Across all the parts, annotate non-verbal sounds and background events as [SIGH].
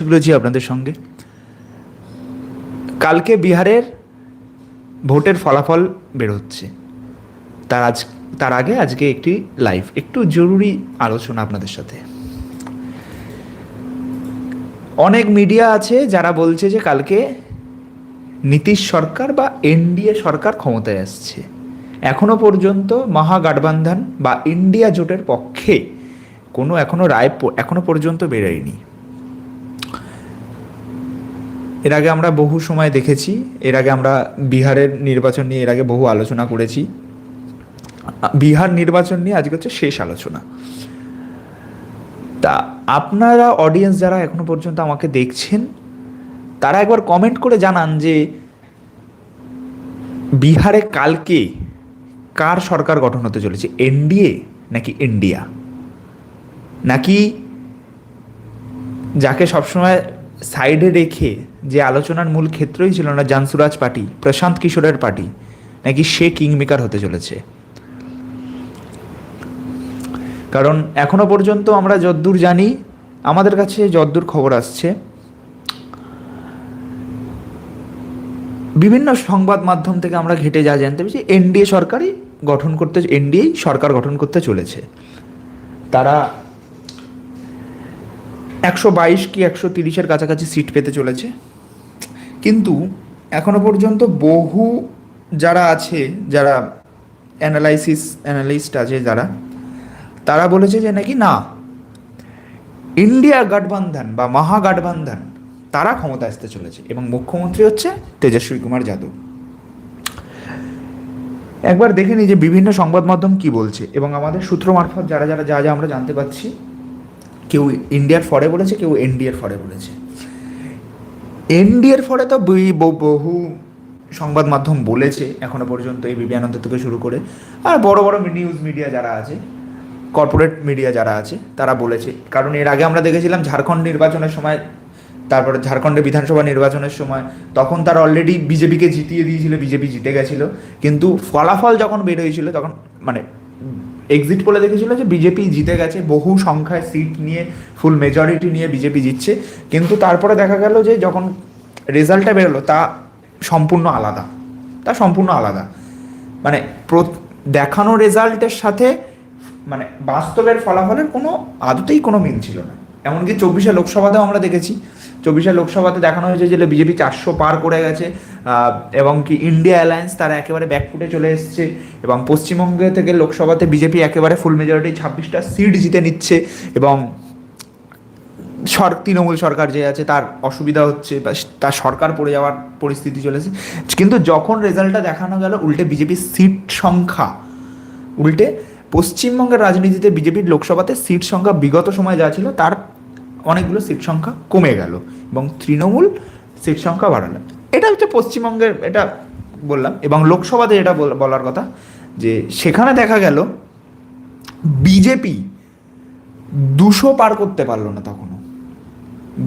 তুলেছি আপনাদের সঙ্গে। কালকে বিহারের ভোটের ফলাফল বেরোচ্ছে তার আজ, তার আগে আজকে একটি লাইভ একটু জরুরি আলোচনা আপনাদের সাথে। অনেক মিডিয়া আছে যারা বলছে যে কালকে নীতিশ সরকার বা এনডিএ সরকার ক্ষমতায় আসছে। এখনও পর্যন্ত মহাগঠবন্ধন বা ইন্ডিয়া জোটের পক্ষে কোনো এখনও রায় এখনও পর্যন্ত বেরোয়নি। এর আগে আমরা বহু সময় দেখেছি, এর আগে আমরা বিহারের নির্বাচন নিয়ে এর আগে বহু আলোচনা করেছি। বিহার নির্বাচন নিয়ে আজকে হচ্ছে শেষ আলোচনা। তা আপনারা অডিয়েন্স যারা এখনও পর্যন্ত আমাকে দেখছেন, তারা একবার কমেন্ট করে জানান যে বিহারে কালকে কার সরকার গঠন হতে চলেছে, এনডিএ নাকি ইন্ডিয়া? নাকি যাকে সবসময় সাইডে রেখে যে আলোচনার মূল ক্ষেত্রই ছিল না জানসুরাজ পার্টি, প্রশান্ত কিশোরের পার্টি, নাকি সে কিংমেকার হতে চলেছে। কারণ এখনও পর্যন্ত আমরা যদ্দূর জানি, আমাদের কাছে যদ্দূর খবর আসছে, বিভিন্ন সংবাদ মাধ্যম থেকে আমরা ঘেটে যা জানতে পেরেছি, এনডিএ সরকারই গঠন করতে, এনডিএই সরকার গঠন করতে চলেছে। তারা একশো বাইশ কি একশো তিরিশের কাছাকাছি সিট পেতে চলেছে। কিন্তু এখনও পর্যন্ত বহু যারা আছে, যারা অ্যানালাইসিস অ্যানালিস্ট আছে যারা, তারা বলেছে যে নাকি না ইন্ডিয়া গঠবন্ধন বা মহাগঠবন্ধন তারা ক্ষমতা আসতে চলেছে এবং মুখ্যমন্ত্রী হচ্ছে তেজস্বী কুমার যাদব। একবার দেখে নিই যে বিভিন্ন সংবাদ মাধ্যম কি বলছে এবং আমাদের সূত্র মারফত যারা যারা যা যা আমরা জানতে পারছি কেউ ইন্ডিয়ার ফরে বলেছে, কেউ এনডিএর ফরে বলেছে। এনডিএর ফরে তো বহু সংবাদ মাধ্যম বলেছে, এখনও পর্যন্ত এই বিবি আনন্দ থেকে শুরু করে। আর বড় বড় নিউজ মিডিয়া যারা আছে কর্পোরেট মিডিয়া যারা আছে, তারা বলেছে। কারণ এর আগে আমরা দেখেছিলাম ঝাড়খণ্ড নির্বাচনের সময়, তারপরে ঝাড়খণ্ডে বিধানসভা নির্বাচনের সময়, তখন তারা অলরেডি বিজেপিকে জিতিয়ে দিয়েছিল, বিজেপি জিতে গেছিল। কিন্তু ফলাফল যখন বের হয়েছিল, তখন মানে এক্সিট পোলে দেখেছিল যে বিজেপি জিতে গেছে, বহু সংখ্যায় সিট নিয়ে ফুল মেজরিটি নিয়ে বিজেপি জিতছে। কিন্তু তারপরে দেখা গেল যে যখন রেজাল্টটা বেরোলো, তা সম্পূর্ণ আলাদা। তা সম্পূর্ণ আলাদা। মানে দেখানো রেজাল্টের সাথে মানে বাস্তবের ফলাফলের কোনো আদতেই কোনো মিল ছিল না। এমনকি চব্বিশে লোকসভাতেও আমরা দেখেছি চব্বিশে লোকসভাতে দেখানো হয়েছে যে বিজেপি চারশো পার করে গেছে এবং কি ইন্ডিয়া অ্যালায়েন্স তারা একেবারে ব্যাকফুটে চলে এসছে, এবং পশ্চিমবঙ্গে থেকে লোকসভাতে বিজেপি একেবারে ফুল মেজরিটি ছাব্বিশটা সিট জিতে নিচ্ছে, এবং সর, তৃণমূল সরকার যে আছে তার অসুবিধা হচ্ছে, বা তার সরকার পড়ে যাওয়ার পরিস্থিতি চলেছে কিন্তু যখন রেজাল্টটা দেখানো গেল, উল্টে বিজেপির সিট সংখ্যা, উল্টে পশ্চিমবঙ্গের রাজনীতিতে বিজেপির লোকসভাতে সিট সংখ্যা বিগত সময় যা ছিল, তার অনেকগুলো সিট সংখ্যা কমে গেল এবং তৃণমূল সিট সংখ্যা বাড়ালো। এটা হচ্ছে পশ্চিমবঙ্গের, এটা বললাম, এবং লোকসভাতে এটা বলার কথা যে সেখানে দেখা গেল বিজেপি দুশো পার করতে পারল না তখনও।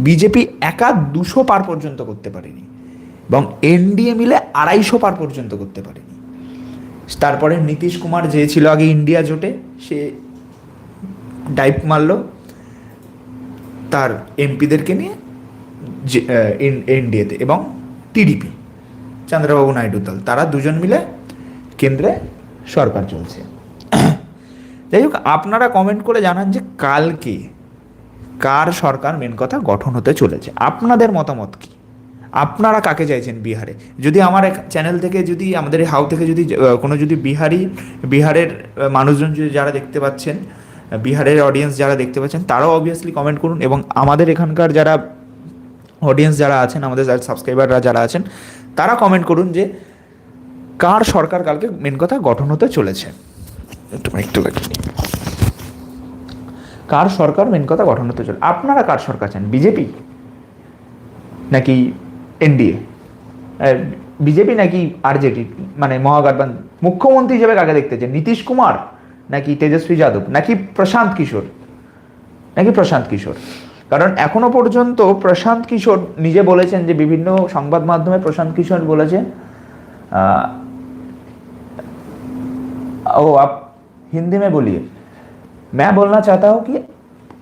বিজেপি একা দুশো পার পর্যন্ত করতে পারেনি এবং এনডিএ মিলে আড়াইশো পার পর্যন্ত করতে পারেনি। তারপরে নীতিশ কুমার যে ছিল আগে ইন্ডিয়া জোটে, সে ডাইপ মারলো তার এমপিদেরকে নিয়ে এনডিএতে এবং টিডিপি, চন্দ্রবাবু নাইডু দল। তারা দুজন মিলে কেন্দ্রে সরকার চলছে। যাই হোক, আপনারা কমেন্ট করে জানান যে কালকে কার সরকার মেন কথা গঠন হতে চলেছে। আপনাদের মতামত কি? আপনারা কাকে চাইছেন বিহারে? যদি আমার এক চ্যানেল থেকে যদি, আমাদের হাউ থেকে যদি কোনো যদি বিহারি, বিহারের মানুষজন যদি যারা দেখতে পাচ্ছেন বিহারের অডিয়েন্স যারা দেখতে পাচ্ছেন, তারাও অবভিয়াসলি কমেন্ট করুন এবং আমাদের এখানকার যারা অডিয়েন্স যারা আছেন, আমাদের সাবস্ক্রাইবাররা যারা আছেন, তারা কমেন্ট করুন যে কার সরকার কালকে মেন কথা গঠন হতে চলেছে। কার সরকার মেন কথা গঠন হতে চলে আপনারা কার সরকার চান? বিজেপি? নাকি এনডিএ? বিজেপি নাকি আরজেডি? মানে মহাগঠবন্ধন? মুখ্যমন্ত্রী হিসেবে কাকে দেখতে চান? নীতিশ কুমার? নাকি তেজস্বী যাদব নাকি প্রশান্ত কিশোর নাকি প্রশান্ত কিশোর কারণ এখনো পর্যন্ত প্রশান্ত কিশোর নিজে বলেছেন যে বিভিন্ন সংবাদ মাধ্যমে প্রশান্ত কিশোর বলেছেন আহ, ओ आप हिंदी में बोलिए मैं बोलना चाहता हूँ कि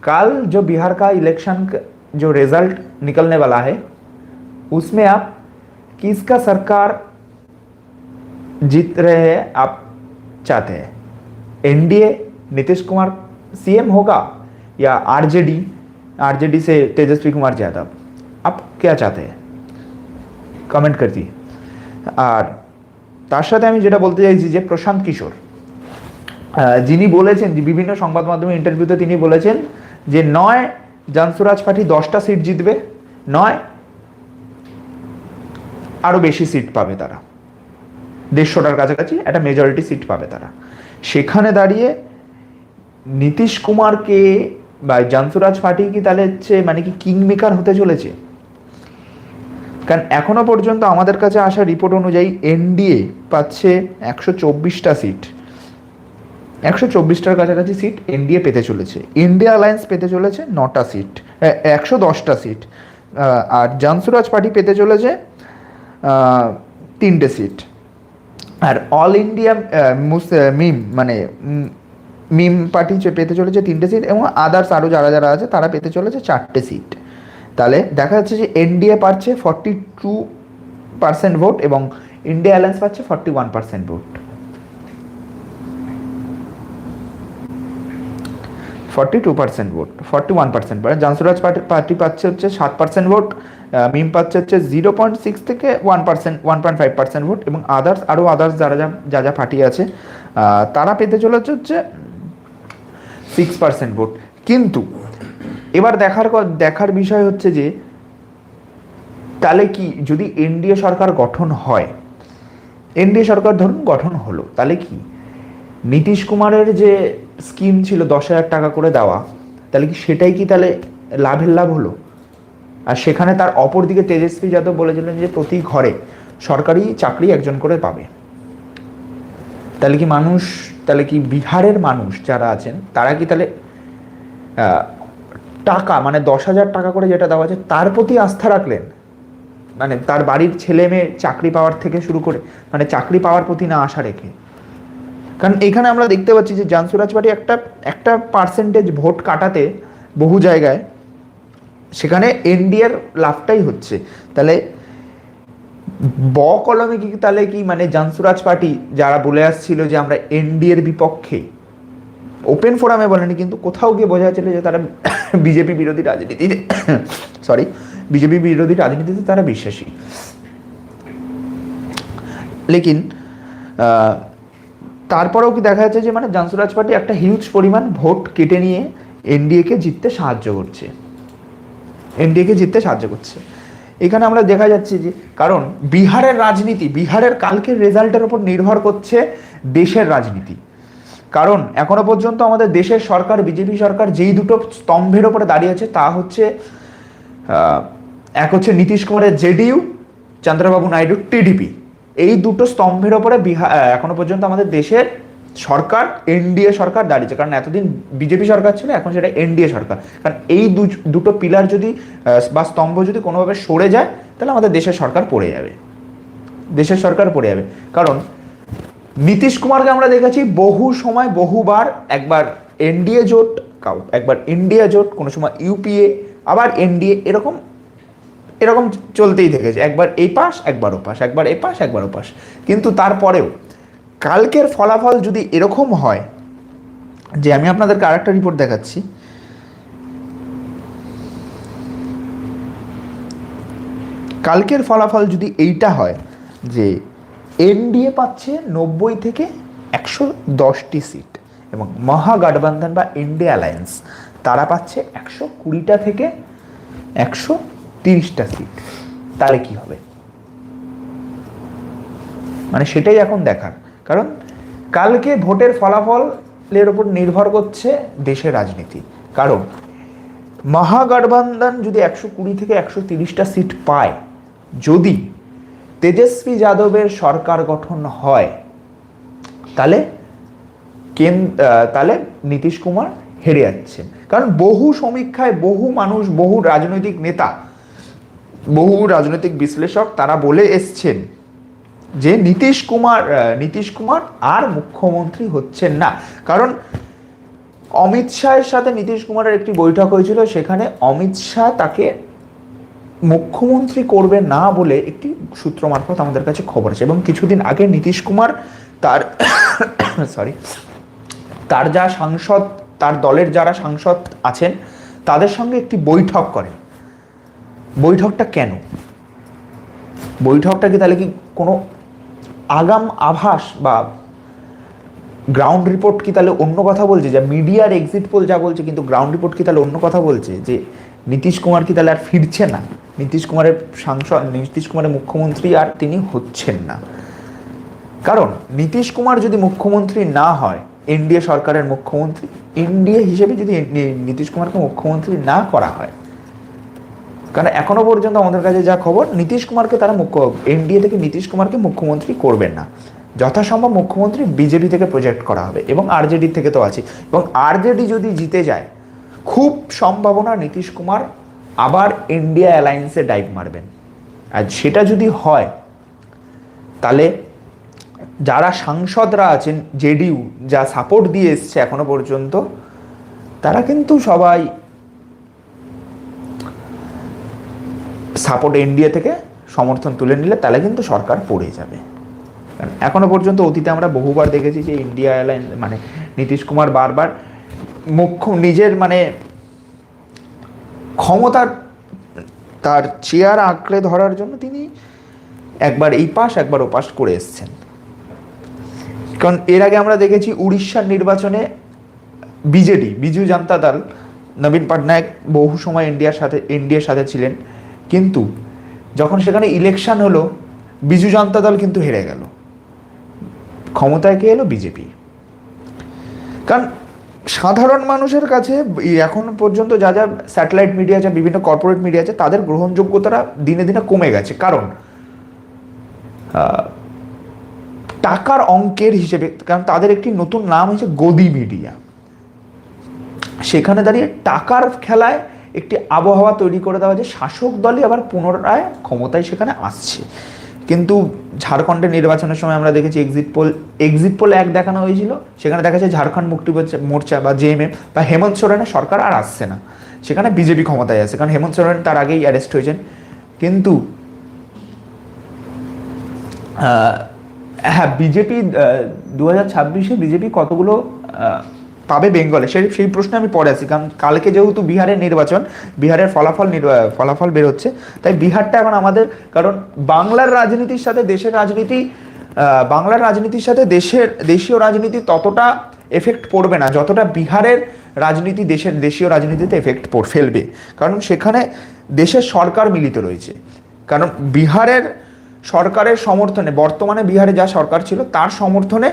कल जो बिहार का इलेक्शन जो रिजल्ट निकलने वाला है उसमें आप किसका सरकार जीत रहे हैं आप चाहते हैं एनडीए नीतीश कुमार सीएम होगा या आरजेडी आरजेडी से तेजस्वी कुमार यादव आप क्या चाहते हैं কমেন্ট করে দিই আর তার সাথে আমি যেটা বলতে চাইছি যে প্রশান্ত কিশোর আহ, যিনি বলেছেন যে বিভিন্ন সংবাদ মাধ্যমে ইন্টারভিউতে তিনি বলেছেন যে নয় জানসুরাজ পার্টি দশটা সিট জিতবে নয় আরও বেশি সিট পাবে তারা দেড়শোটার কাছাকাছি একটা মেজরিটি সিট পাবে তারা সেখানে দাঁড়িয়ে নীতিশ কুমারকে বা জানসুরাজ পার্টি কি তাহলে হচ্ছে মানে কি কিং মেকার হতে চলেছে। কারণ এখনও পর্যন্ত আমাদের কাছে আসা রিপোর্ট অনুযায়ী এনডিএ পাচ্ছে একশো চব্বিশটা সিট একশো চব্বিশটার কাছাকাছি সিট এনডিএ পেতে চলেছে। ইন্ডিয়া অ্যালায়েন্স পেতে চলেছে নটা সিট একশো দশটা সিট আর জানসুরাজ পার্টি পেতে চলেছে তিনটে সিট আর অল ইন্ডিয়া মিম মানে মিম পার্টি পেতে চলেছে তিনটে সিট এবং আদার্স আরও যারা যারা আছে, তারা পেতে চলেছে চারটে সিট তাহলে দেখা যাচ্ছে যে এনডিএ পাচ্ছে ফর্টি টু পার্সেন্ট ভোট এবং ইন্ডিয়া অ্যালায়েন্স পাচ্ছে forty one percent vote forty two percent vote forty one percent Jan Suraaj party party পাচ্ছে হচ্ছে সাত পার্সেন্ট ভোট মিম পাচ্ছে হচ্ছে জিরো পয়েন্ট সিক্স থেকে one percent one point five percent vote এবং others আরও others যারা যা যা যা পার্টি আছে তারা পেতে চলেছে হচ্ছে সিক্স পার্সেন্ট ভোট কিন্তু এবার দেখার দেখার বিষয় হচ্ছে যে, তাহলে কি যদি এনডিএ সরকার গঠন হয়, এনডিএ সরকার ধরুন গঠন হলো, তাহলে কি নীতিশ কুমারের যে স্কিম ছিল দশ হাজার টাকা করে দেওয়া, তাহলে কি সেটাই কি তাহলে লাভের লাভ হলো? আর সেখানে তার অপর দিকে তেজস্বী যাদব বলেছিলেন যে প্রতি ঘরে সরকারি চাকরি একজন করে পাবে। তাহলে কি মানুষ, তাহলে কি বিহারের মানুষ যারা আছেন, তারা কি তাহলে টাকা মানে দশ হাজার টাকা করে যেটা দেওয়া আছে, তার প্রতি আস্থা রাখলেন? মানে তার বাড়ির ছেলে মেয়ে চাকরি পাওয়ার থেকে শুরু করে মানে চাকরি পাওয়ার প্রতি না আশা রেখে। কারণ এখানে আমরা দেখতে পাচ্ছি যে জানসুরাজ পার্টি একটা একটা পার্সেন্টেজ ভোট কাটাতে বহু জায়গায় সেখানে এনডিএর লাভটাই হচ্ছে। তাহলে ব কলমে কি, তাহলে কি মানে জানসুরাজ পার্টি যারা বলে আসছিল যে আমরা এনডিএর বিপক্ষে ওপেন ফোরামে বলেনি, কিন্তু কোথাও গিয়ে বোঝা যাচ্ছিল যে তারা বিজেপি বিরোধী রাজনীতিতে সরি বিজেপি বিরোধী রাজনীতিতে তারা বিশ্বাসী। লেকিন তারপরেও কি দেখা যাচ্ছে যে মানে জানসুরাজ পার্টি একটা হিউজ পরিমাণ ভোট কেটে নিয়ে এনডিএকে জিততে সাহায্য করছে। এনডিএকে জিততে সাহায্য করছে। এখানে আমরা দেখা যাচ্ছে যে, কারণ বিহারের রাজনীতি, বিহারের কালকের রেজাল্টের উপর নির্ভর করছে দেশের রাজনীতি। কারণ এখনও পর্যন্ত আমাদের দেশের সরকার, বিজেপি সরকার যেই দুটো স্তম্ভের ওপরে দাঁড়িয়ে আছে, তা হচ্ছে এক হচ্ছে নীতিশ কুমারের জেডিইউ, চন্দ্রবাবু নাইডু টিডিপি। এই দুটো স্তম্ভের ওপরে বিহার এখনও পর্যন্ত আমাদের দেশের সরকার, এনডিএ সরকার দাঁড়িয়েছে। কারণ এতদিন বিজেপি সরকার ছিল, এখন সেটা এনডিএ সরকার। কারণ এই দুটো পিলার যদি বা স্তম্ভ যদি কোনোভাবে সরে যায়, তাহলে আমাদের দেশের সরকার পড়ে যাবে। দেশের সরকার পড়ে যাবে। কারণ নীতিশ কুমারকে আমরা দেখেছি বহু সময়, বহুবার একবার এনডিএ জোট একবার ইন্ডিয়া জোট, কোনো সময় ইউপিএ, আবার এনডিএ, এরকম এরকম চলতেই থেকেছে একবার এই পাশ একবার পাশ একবার এ পাশ একবার ও পাশ কিন্তু তারপরেও কালকের ফলাফল যদি এরকম হয়, যে আমি আপনাদেরকে আরেকটা রিপোর্ট দেখাচ্ছি, কালকের ফলাফল যদি এইটা হয়, যে এনডিএ পাচ্ছে নব্বই থেকে একশো দশটি সিট এবং মহাগঠবন্ধন বা ইন্ডিয়া অ্যালায়েন্স তারা পাচ্ছে একশো কুড়িটা থেকে একশো তিরিশটা সিট। তাহলে কি হবে? মানে সেটাই এখন দেখার। কারণ কালকে ভোটের ফলাফলের উপর নির্ভর করছে দেশের রাজনীতি। কারণ মহাগঠবন্ধন যদি একশো কুড়ি থেকে একশো তিরিশটা সিট পায়, যদি তেজস্বী যাদবের সরকার গঠন হয়, তাহলে কেন তাহলে নীতিশ কুমার হেরে যাচ্ছেন। কারণ বহু সমীক্ষায় বহু মানুষ, বহু রাজনৈতিক নেতা, বহু রাজনৈতিক বিশ্লেষক তারা বলে এসছেন যে নীতিশ কুমার নীতিশ কুমার আর মুখ্যমন্ত্রী হচ্ছেন না। কারণ অমিত শাহের সাথে নীতিশ কুমারের একটি বৈঠক হয়েছিল, সেখানে অমিত শাহ তাকে মুখ্যমন্ত্রী করবে না বলে একটি সূত্র মারফত আমাদের কাছে খবর আছে। এবং কিছুদিন আগে নীতিশ কুমার তার [COUGHS] সরি তার যা সাংসদ, তার দলের যারা সাংসদ আছেন, তাদের সঙ্গে একটি বৈঠক করেন। বৈঠকটা কেন? বৈঠকটা কি তাহলে কি কোনো আগাম আভাস বা গ্রাউন্ড রিপোর্ট কি তাহলে অন্য কথা বলছে? যা মিডিয়ার এক্সিট পোল যা বলছে, কিন্তু গ্রাউন্ড রিপোর্ট কি তাহলে অন্য কথা বলছে? যে নীতিশ কুমার কি তাহলে আর ফিরছে না? নীতিশ কুমারের সাংসদ, নীতিশ কুমারের মুখ্যমন্ত্রী আর তিনি হচ্ছেন না। কারণ নীতিশ কুমার যদি মুখ্যমন্ত্রী না হয় এনডিএ সরকারের মুখ্যমন্ত্রী এনডিএ হিসেবে যদি নীতিশ কুমারকে মুখ্যমন্ত্রী না করা হয় কারণ এখনও পর্যন্ত আমাদের কাছে যা খবর, নীতিশ কুমারকে তারা মুখ্য, এনডিএ থেকে নীতিশ কুমারকে মুখ্যমন্ত্রী করবেন না। যথাসম্ভব মুখ্যমন্ত্রী বিজেপি থেকে প্রজেক্ট করা হবে এবং আরজেডি থেকে তো আছে এবং আরজেডি যদি জিতে যায়, খুব সম্ভাবনা নীতিশ কুমার আবার ইন্ডিয়া অ্যালায়েন্সে ডাইভ মারবেন। আর সেটা যদি হয়, তাহলে যারা সাংসদরা আছেন, জেডিইউ যা সাপোর্ট দিয়ে এসছে এখনও পর্যন্ত, তারা কিন্তু সবাই সাপোর্ট এনডিএ থেকে সমর্থন তুলে নিলে তাহলে কিন্তু সরকার পড়ে যাবে। কারণ এখনও পর্যন্ত অতীতে আমরা বহুবার দেখেছি যে ইন্ডিয়া এয়ারলাইন্স মানে নীতিশ কুমার বারবার মুখ্য নিজের মানে ক্ষমতার তার চেয়ার আঁকড়ে ধরার জন্য তিনি একবার এই পাশ, একবার ও পাশ করে এসছেন। কারণ এর আগে আমরা দেখেছি উড়িষ্যার নির্বাচনে বিজেডি, বিজু জনতা দল নবীন পটনায়ক বহু সময় ইন্ডিয়ার সাথে ইন্ডিয়ার সাথে ছিলেন। কিন্তু যখন সেখানে ইলেকশন হলো, বিজু জনতা দল কিন্তু হেরে গেল। ক্ষমতায় কে এলো? বিজেপি। কারণ সাধারণ মানুষের কাছে এখন পর্যন্ত যা যা স্যাটেলাইট মিডিয়া আছে, বিভিন্ন কর্পোরেট মিডিয়া আছে, তাদের গ্রহণযোগ্যতাটা দিনে দিনে কমে গেছে। কারণ টাকার অঙ্কের হিসেবে, কারণ তাদের একটি নতুন নাম হচ্ছে গদি মিডিয়া সেখানে দাঁড়িয়ে টাকার খেলায় একটি আবহাওয়া তৈরি করে দেওয়া যে শাসক দলই আবার পুনরায় ক্ষমতায় সেখানে আসছে। কিন্তু ঝাড়খণ্ডের নির্বাচনের সময় আমরা দেখেছি এক্সিট পোল এক্সিট পোল এক দেখানো হয়েছিল। সেখানে দেখা যাচ্ছে ঝাড়খণ্ড মুক্তি মোর্চা- বা জেএমএম বা হেমন্ত সোরেনের সরকার আর আসছে না। সেখানে বিজেপি ক্ষমতায় আছে, কারণ হেমন্ত সোরেন তার আগেই অ্যারেস্ট হয়েছেন। কিন্তু হ্যাঁ বিজেপি দু হাজার ছাব্বিশে বিজেপি কতগুলো পাবে বেঙ্গলে? সেই সেই প্রশ্নে আমি পরে আছি, কারণ কালকে যেহেতু বিহারের নির্বাচন, বিহারের ফলাফল ফলাফল বেরোচ্ছে তাই বিহারটা এখন আমাদের, কারণ বাংলার রাজনীতির সাথে দেশের রাজনীতি বাংলার রাজনীতির সাথে দেশের, দেশীয় রাজনীতি ততটা এফেক্ট পড়বে না, যতটা বিহারের রাজনীতি দেশের, দেশীয় রাজনীতিতে এফেক্ট পড়, ফেলবে। কারণ সেখানে দেশের সরকার মিলিত রয়েছে। কারণ বিহারের সরকারের সমর্থনে, বর্তমানে বিহারে যা সরকার ছিল, তার সমর্থনে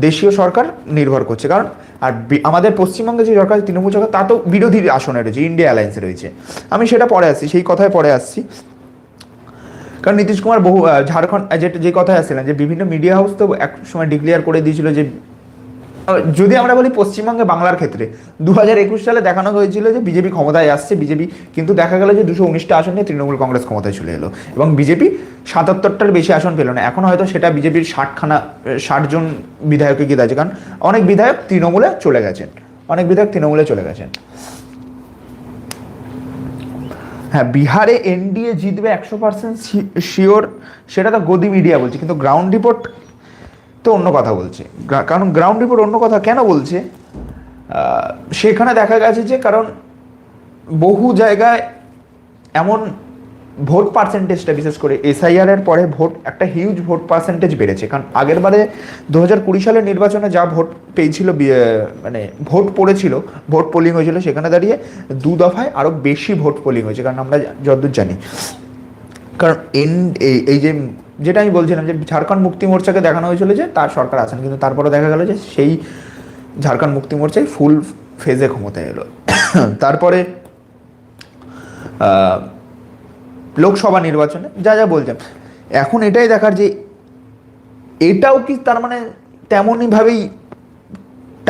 দেশীয় সরকার নির্ভর করছে। কারণ, আর আমাদের পশ্চিমবঙ্গে যে সরকার তৃণমূল সরকার, তা তো বিরোধী আসনে রয়েছে ইন্ডিয়া অ্যালায়েন্সে রয়েছে। আমি সেটা পরে আসছি, সেই কথায় পরে আসছি। কারণ নীতিশ কুমার বহু ঝাড়খণ্ড যে কথায় আসছিলেন যে, বিভিন্ন মিডিয়া হাউস তো এক সময় ডিক্লেয়ার করে দিয়েছিল যে যদি আমরা বলি পশ্চিমবঙ্গে বাংলার ক্ষেত্রে দু হাজার একুশ সালে দেখানো হয়েছিল যে বিজেপি ক্ষমতায় আসছে, বিজেপি কিন্তু দেখা গেল যে দুশো উনিশটা আসন তৃণমূল কংগ্রেস ক্ষমতায় চলে এলো এবং বিজেপি সাতাত্তরটার বেশি আসন পেল না। এখন হয়তো সেটা বিজেপির ষাটখানা ষাট জন বিধায়কে গিয়ে আছে কারণ অনেক বিধায়ক তৃণমূলে চলে গেছেন। অনেক বিধায়ক তৃণমূলে চলে গেছেন। হ্যাঁ বিহারে এনডিএ জিতবে একশো পার্সেন্ট শিওর, সেটা তো গদি মিডিয়া বলছে, কিন্তু গ্রাউন্ড রিপোর্ট তো অন্য কথা বলছে। কারণ গ্রাউন্ড রিপোর্ট অন্য কথা কেন বলছে? সেখানে দেখা গেছে যে কারণ বহু জায়গায় এমন ভোট পার্সেন্টেজটা বিশেষ করে এসআইআর এর পরে ভোট, একটা হিউজ ভোট পার্সেন্টেজ বেড়েছে। কারণ আগের বারে দু হাজার কুড়ি সালের নির্বাচনে যা ভোট পেয়েছিল মানে ভোট পড়েছিল, ভোট পোলিং হয়েছিল, সেখানে দাঁড়িয়ে দু দফায় আরও বেশি ভোট পোলিং হয়েছে। কারণ আমরা যতদূর জানি। কারণ এন এই- এই যে যেটা আমি বলছিলাম যে ঝাড়খণ্ড মুক্তি মোর্চাকে দেখানো হয়েছিল যে তার সরকার আছেন, কিন্তু তারপরে দেখা গেল যে সেই ঝাড়খণ্ড মুক্তি মোর্চায় ফুল ফেজে ক্ষমতায় এলো। তারপরে লোকসভা নির্বাচনে যা যা বলছেন, এখন এটাই দেখার যে এটাও কি তার মানে তেমনইভাবেই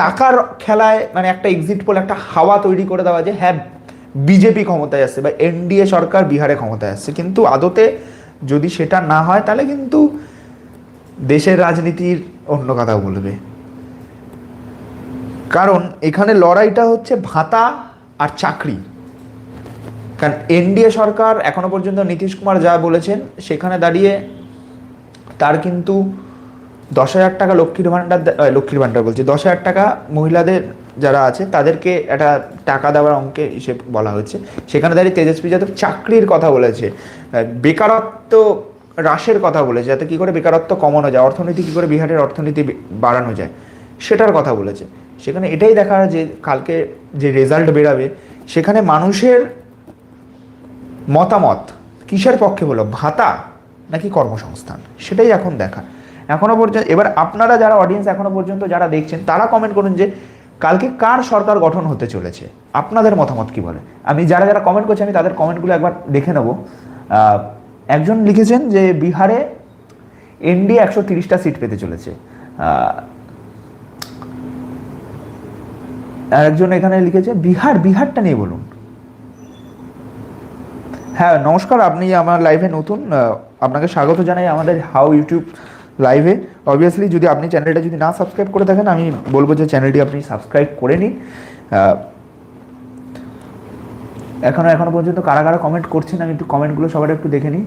টাকার খেলায় মানে একটা এক্সিট পোল একটা হাওয়া তৈরি করে দেওয়া যে হ্যাঁ বিজেপি ক্ষমতায় আসছে বা এনডিএ সরকার বিহারে ক্ষমতায় আসছে, কিন্তু আদতে যদি সেটা না হয়, তাহলে কিন্তু দেশের রাজনীতির অন্য কথা বলবে। কারণ এখানে লড়াইটা হচ্ছে ভাতা আর চাকরি। কারণ এনডিএ সরকার এখনও পর্যন্ত নীতিশ কুমার যা বলেছেন, সেখানে দাঁড়িয়ে তার কিন্তু দশ হাজার টাকা লক্ষ্মীর ভাণ্ডার লক্ষ্মীর ভাণ্ডার বলছি, দশ হাজার টাকা মহিলাদের যারা আছে, তাদেরকে একটা টাকা দেওয়ার অঙ্কে হিসেব বলা হচ্ছে সেখানে দাঁড়িয়ে তেজস্বী যাদব চাকরির কথা বলেছে বেকারত্ব হ্রাসের কথা বলেছে, যাতে কী করে বেকারত্ব কমানো যায়, অর্থনীতি কী করে বিহারের অর্থনীতি বাড়ানো যায়, সেটার কথা বলেছে। সেখানে এটাই দেখা যে কালকে যে রেজাল্ট বেরাবে, সেখানে মানুষের মতামত কিসের পক্ষে হলো, ভাতা নাকি কর্মসংস্থান? সেটাই এখন দেখা। এখনও পর্যন্ত এবার আপনারা যারা অডিয়েন্স এখনও পর্যন্ত যারা দেখছেন, তারা কমেন্ট করুন যে কালকে কার সরকার গঠন হতে চলেছে? আপনাদের মতামত কি বলে আমি যারা যারা কমেন্ট করছে, আমি তাদের কমেন্টগুলো একবার দেখে নেব। একজন লিখেছেন যে বিহারে এনডিএ একশো তিরিশটা সিট পেতে চলেছে। একজন এখানে লিখেছে, বিহার, বিহারটা নিয়ে বলুন। হ্যাঁ নমস্কার, আপনি আমার লাইভে নতুন। আপনাকে স্বাগত জানাই আমাদের হাউ ইউটিউব লাইভে অবভিয়াসলি যদি আপনি চ্যানেলটা যদি না সাবস্ক্রাইব করে থাকেন আমি বলব যে চ্যানেলটি আপনি সাবস্ক্রাইব করে নিন। আহ, এখনও এখনও পর্যন্ত কারা কারা কমেন্ট করছেন আমি একটু কমেন্টগুলো সবার একটু দেখে নিই।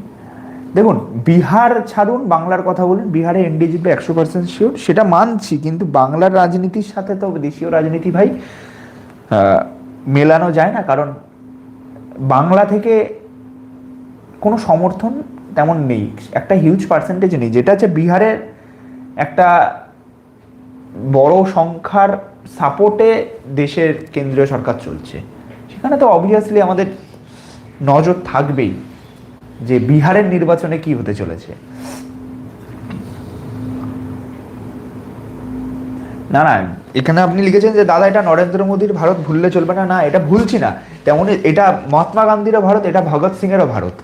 দেখুন বিহার ছাড়ুন বাংলার কথা বলুন বিহারে এনডিএ জিতবে একশো পার্সেন্ট শিওর সেটা মানছি কিন্তু বাংলার রাজনীতির সাথে তো দেশীয় রাজনীতি ভাই মেলানো যায় না কারণ বাংলা থেকে কোনো সমর্থন তেমন নেই। একটা হিউজ পার্সেন্টেজ নেই। যেটা হচ্ছে বিহারের একটা বড় সংখ্যার সাপোর্টে দেশের কেন্দ্রীয় সরকার চলছে। সেখানে তো অবভিয়াসলি আমাদের নজর থাকবেই যে বিহারের নির্বাচনে কি হতে চলেছে। না না, এখানে আপনি লিখেছেন যে, দাদা, এটা নরেন্দ্র মোদীর ভারত, ভুললে চলবে না। না, এটা ভুলছি না। তেমনই এটা মহাত্মা গান্ধীরও ভারত, এটা ভগৎ সিংয়েরও ভারত।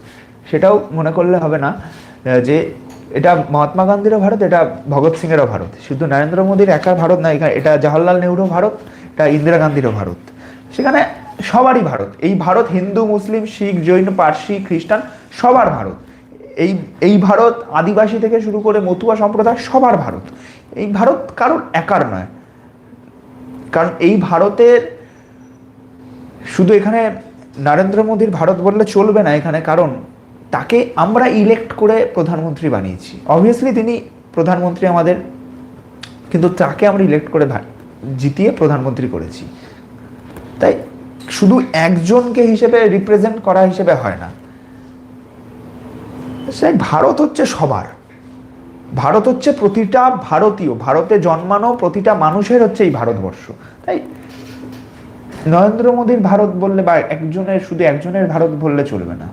সেটাও মনে করলে হবে না যে এটা মহাত্মা গান্ধীরও ভারত, এটা ভগৎ সিংয়েরও ভারত। শুধু নরেন্দ্র মোদীর একার ভারত না, এখানে এটা জওয়াহরলাল নেহরু ভারত, এটা ইন্দিরা গান্ধীরও ভারত। সেখানে সবারই ভারত। এই ভারত হিন্দু, মুসলিম, শিখ, জৈন, পার্সি, খ্রিস্টান, সবার ভারত। এই এই ভারত আদিবাসী থেকে শুরু করে মতুয়া সম্প্রদায় সবার ভারত। এই ভারত কারণ একার নয়। কারণ এই ভারতের শুধু এখানে নরেন্দ্র মোদীর ভারত বললে চলবে না এখানে, কারণ তাকে আমরা ইলেক্ট করে প্রধানমন্ত্রী বানিয়েছি। অবভিয়াসলি তিনি প্রধানমন্ত্রী আমাদের, কিন্তু তাকে আমরা ইলেক্ট করে জিতিয়ে প্রধানমন্ত্রী করেছি। তাই শুধু একজনকে হিসেবে রিপ্রেজেন্ট করা হিসেবে হয় না। সেই ভারত হচ্ছে সবার। ভারত হচ্ছে প্রতিটা ভারতীয়, ভারতে জন্মানো প্রতিটা মানুষের হচ্ছে এই ভারতবর্ষ। তাই নরেন্দ্র মোদীর ভারত বললে বা একজনের, শুধু একজনের ভারত বললে চলবে না।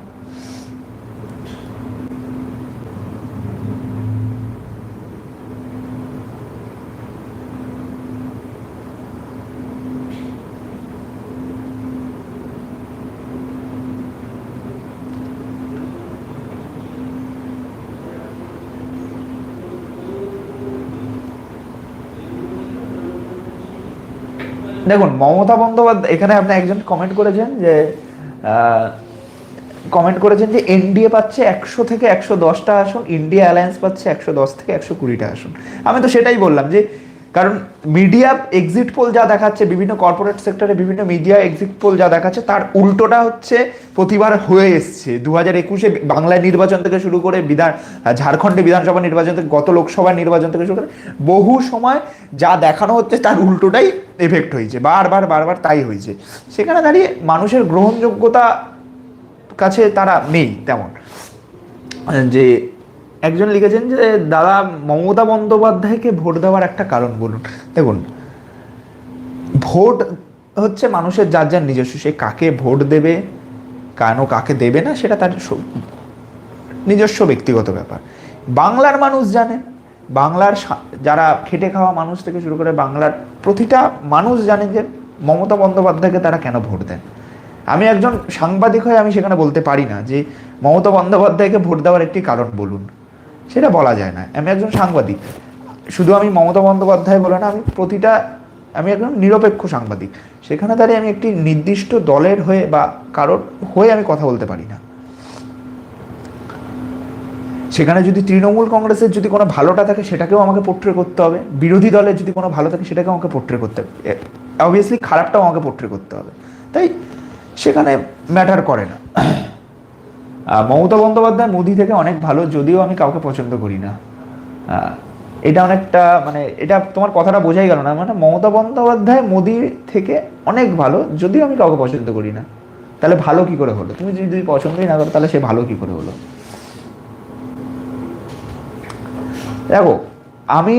দেখুন, মমতা বন্দ্যোপাধ্যায়, এখানে আপনি একজন কমেন্ট করেছেন যে কমেন্ট করেছেন যে এনডিএ পাচ্ছে একশো থেকে একশো দশটা আসন ইন্ডিয়া অ্যালায়েন্স পাচ্ছে একশো দশ থেকে একশো কুড়িটা আসন। আমি তো সেটাই বললাম যে কারণ মিডিয়া এক্সিট পোল যা দেখাচ্ছে, বিভিন্ন কর্পোরেট সেক্টরে বিভিন্ন মিডিয়া এক্সিট পোল যা দেখাচ্ছে, তার উল্টোটা হচ্ছে প্রতিবার হয়ে এসছে। দু হাজার একুশে বাংলায় নির্বাচন থেকে শুরু করে বিধান ঝাড়খণ্ডে বিধানসভা নির্বাচন থেকে গত লোকসভা নির্বাচন থেকে শুরু করে বহু সময় যা দেখানো হচ্ছে, তার উল্টোটাই এফেক্ট হয়েছে। বারবার বারবার তাই হয়েছে। সেখানে দাঁড়িয়ে মানুষের গ্রহণযোগ্যতা কাছে তারা নেই তেমন। যে একজন লিখেছেন যে, দাদা, মমতা বন্দ্যোপাধ্যায়কে ভোট দেওয়ার একটা কারণ বলুন। দেখুন, ভোট হচ্ছে মানুষের যার যার নিজস্ব, সে কাকে ভোট দেবে, কেন কাকে দেবে না, সেটা তার নিজস্ব ব্যক্তিগত ব্যাপার। বাংলার মানুষ জানে, বাংলার যারা খেটে খাওয়া মানুষ থেকে শুরু করে বাংলার প্রতিটা মানুষ জানে যে মমতা বন্দ্যোপাধ্যায়কে তারা কেন ভোট দেন। আমি একজন সাংবাদিক হয়ে আমি সেখানে বলতে পারি না যে, মমতা বন্দ্যোপাধ্যায়কে ভোট দেওয়ার একটি কারণ বলুন। সেটা বলা যায় না। আমি একজন সাংবাদিক। শুধু আমি মমতা বন্দ্যোপাধ্যায় বলে না, আমি প্রতিটা, আমি একজন নিরপেক্ষ সাংবাদিক। সেখানে দাঁড়িয়ে আমি একটি নির্দিষ্ট দলের হয়ে বা কারোর হয়ে আমি কথা বলতে পারি না। সেখানে যদি তৃণমূল কংগ্রেসের যদি কোনো ভালোটা থাকে, সেটাকেও আমাকে পোট্রে করতে হবে। বিরোধী দলের যদি কোনো ভালো থাকে, সেটাকেও আমাকে পোট্রে করতে হবে। অবভিয়াসলি খারাপটাও আমাকে পোট্রে করতে হবে। তাই সেখানে ম্যাটার করে না। মমতা বন্দ্যোপাধ্যায় মোদি থেকে অনেক ভালো, যদিও আমি কাউকে পছন্দ করি না। এটা অনেকটা মানে এটা তোমার কথাটা বোঝাই গেল না মানে মমতা বন্দ্যোপাধ্যায় মোদি থেকে অনেক ভালো, যদিও আমি কাউকে পছন্দ করি না। তাহলে ভালো কি করে হলো? তুমি যদি পছন্দই না করো, তাহলে সে ভালো কি করে হলো? দেখো, আমি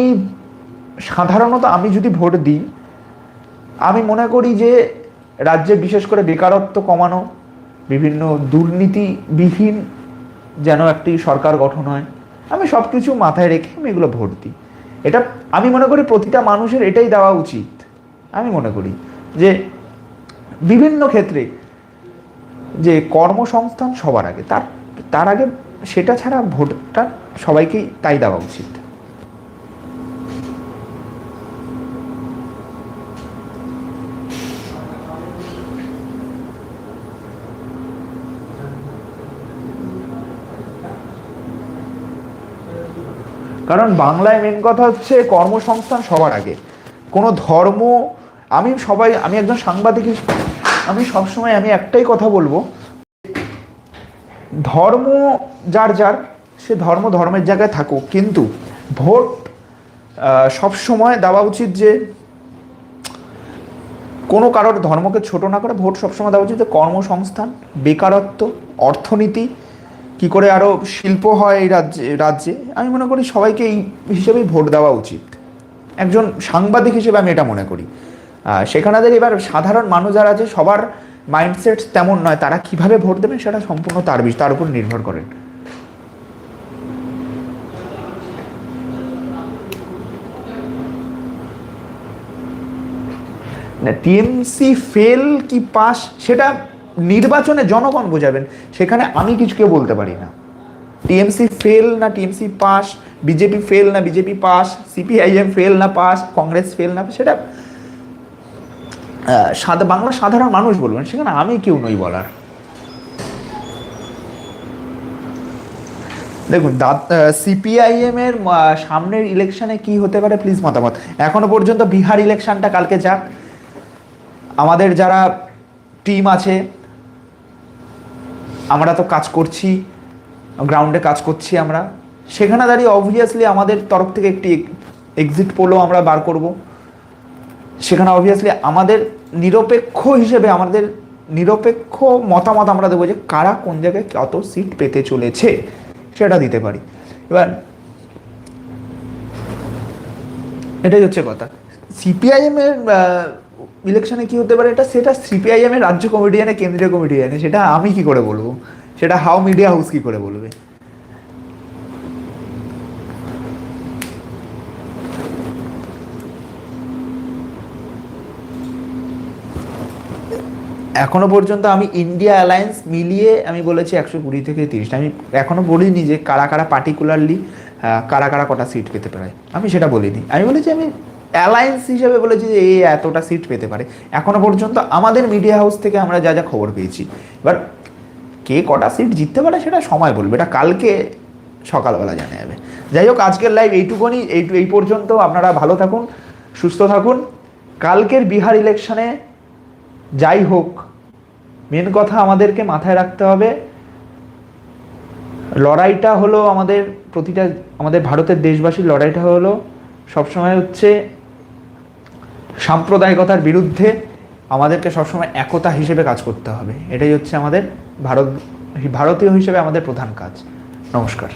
সাধারণত আমি যদি ভোট দিই, আমি মনে করি যে রাজ্যে বিশেষ করে বেকারত্ব কমানো বিভিন্ন দুর্নীতিবিহীন যেন একটি সরকার গঠন হয়, আমি সব কিছু মাথায় রেখে আমি এগুলো ভোট দিই এটা আমি মনে করি প্রতিটা মানুষের এটাই দেওয়া উচিত। আমি মনে করি যে বিভিন্ন ক্ষেত্রে যে কর্মসংস্থান সবার আগে, তার তার আগে সেটা ছাড়া ভোটটা সবাইকেই তাই দেওয়া উচিত। কারণ বাংলায় মেন কথা হচ্ছে কর্মসংস্থান সবার আগে। কোনো ধর্ম, আমি সবাই, আমি একজন সাংবাদিক আমি সবসময় আমি একটাই কথা বলব। ধর্ম যার যার, সে ধর্ম ধর্মের জায়গায় থাকুক। কিন্তু ভোট সবসময় দেওয়া উচিত যে কোনো কারোর ধর্মকে ছোট না করে ভোট সবসময় দেওয়া উচিত যে কর্মসংস্থান, বেকারত্ব, অর্থনীতি কি করে আরও শিল্প হয় এই রাজ্যে রাজ্যে? আমি মনে করি সবাইকে এই হিসেবেই ভোট দেওয়া উচিত। একজন সাংবাদিক হিসেবে আমি এটা মনে করি। আহ, সেখানে এবার সাধারণ মানুষ যারা আছে সবার মাইন্ডসেট তেমন নয়। তারা কীভাবে ভোট দেবেন সেটা সম্পূর্ণ তার বিষয় তার উপর নির্ভর করেন। টিএমসি ফেল কি পাস সেটা নির্বাচনে জনগণ বোঝাবেন, সেখানে আমি কিছু কেউ বলতে পারি না। টিএমসি ফেল না, টিএমসি পাস বিজেপি ফেল না, বিজেপি পাস সিপিআইএম ফেল না পাস কংগ্রেস ফেল না, সেটা সাদা বাংলা সাধারণ মানুষ বলবেন, সেখানে আমি কেউ নই বলার। দেখুন সিপিআইএম এর সামনের ইলেকশনে কি হতে পারে প্লিজ মতামত। এখনও পর্যন্ত বিহার ইলেকশনটা কালকে যাক। আমাদের যারা টিম আছে আমরা তো কাজ করছি গ্রাউন্ডে কাজ করছি আমরা। সেখানে দাঁড়িয়ে অবভিয়াসলি আমাদের তরফ থেকে একটি এক্সিট পোলও আমরা বার করব। সেখানে অবভিয়াসলি আমাদের নিরপেক্ষ হিসেবে, আমাদের নিরপেক্ষ মতামত আমরা দেবো যে কারা কোন জায়গায় কত সিট পেতে চলেছে, সেটা দিতে পারি। এবার এটাই হচ্ছে কথা। সিপিআইএম এর ইলেকশনে কি হতে পারে? এটা সেটা সিপিআইএম এর রাজ্য কমিটি জানে কেন্দ্রীয় কমিটি জানে সেটা আমি কি করে বলব? সেটা হাউ মিডিয়া হাউস কি করে বলবে? এখনও পর্যন্ত আমি ইন্ডিয়া অ্যালায়েন্স মিলিয়ে আমি বলেছি একশো কুড়ি থেকে তিরিশটা আমি এখনও বলিনি যে কারা কারা পার্টিকুলারলি কারা কারা কটা সিট পেতে পারে। আমি সেটা বলিনি। আমি বলেছি আমি অ্যালায়েন্স হিসেবে বলেছে যে এই এতটা সিট পেতে পারে। এখনও পর্যন্ত আমাদের মিডিয়া হাউস থেকে আমরা যা যা খবর পেয়েছি। এবার কে কটা সিট জিততে পারে সেটা সময় বলবে। এটা কালকে সকালবেলা জানা যাবে। যাই হোক, আজকের লাইভ এইটুকুনি। এই এই পর্যন্ত আপনারা ভালো থাকুন, সুস্থ থাকুন। কালকের বিহার ইলেকশনে যাই হোক মেন কথা আমাদেরকে মাথায় রাখতে হবে। লড়াইটা হলো আমাদের প্রতিটা আমাদের ভারতের দেশবাসীর লড়াইটা হলো সবসময় হচ্ছে সাম্প্রদায়িকতার বিরুদ্ধে আমাদেরকে সবসময় একতা হিসেবে কাজ করতে হবে। এটাই হচ্ছে আমাদের ভারত ভারতীয় হিসেবে আমাদের প্রধান কাজ। নমস্কার।